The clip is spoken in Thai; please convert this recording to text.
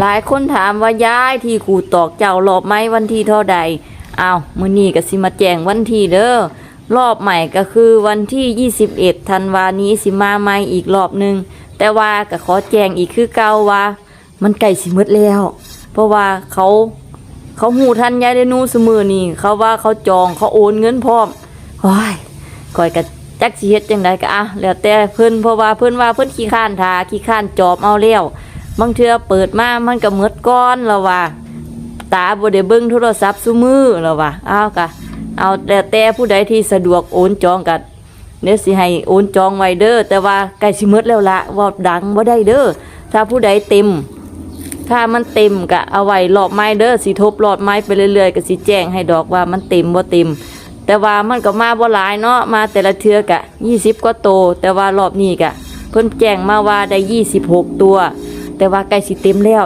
หลายคนถามว่าย้ายที่กูตอกเจ้ารอบไหมวันที่เท่าใดเอ้ามือนี้ก็สิมาแจ้งวันที่เด้อรอบใหม่ก็คือวันที่ 21ธันวานี้สิมาใหม่อีกรอบหนึ่งแต่ว่าก็ขอแจ้งอีกคือเก่าว่า มันใกล้สิหมดแล้ว เพราะว่าเขาเขาหูทันยายเดนูสมือนี่เขาว่าเขาจองเขาโอนเงินพร้อมว้ยก่อยกะจักสิเฮ็ดจังไดก็อะแล้วแต่เพิ่นเพราะว่าเพิ่นว่าเพิ่นขี้ข้านทาขี้ข้านจอบเอาแล้ว บางเทื่อเปิดมามันก็หมดก้อนแล้วว่าตาบ่ได้เบิ่งโทรศัพท์ซุมือแล้วว่าอ้าวกะเอาแต่แต่ผู้ใดที่สะดวกโอนจองกันเดี๋ยวสิให้โอนจองไว้เด้อแต่ว่าใกล้สิหมดแล้วละว่าดังบ่ได้เด้อถ้าผู้ใดเต็ม ถ้ามันเต็มก็เอาไว้รอบไม้เด้อสิทบรอบไม้ไปเรื่อยๆก็สิแจ้งให้ดอกว่ามันเต็มบ่เต็ม แต่ว่ามันก็มาบ่หลายเนาะมาแต่ละเทือกะ20กว่าโต แต่ว่ารอบนี้กะ เพิ่นแจ้งมาว่าได้26ตัว แต่ว่าใกล้สิเต็มแล้ว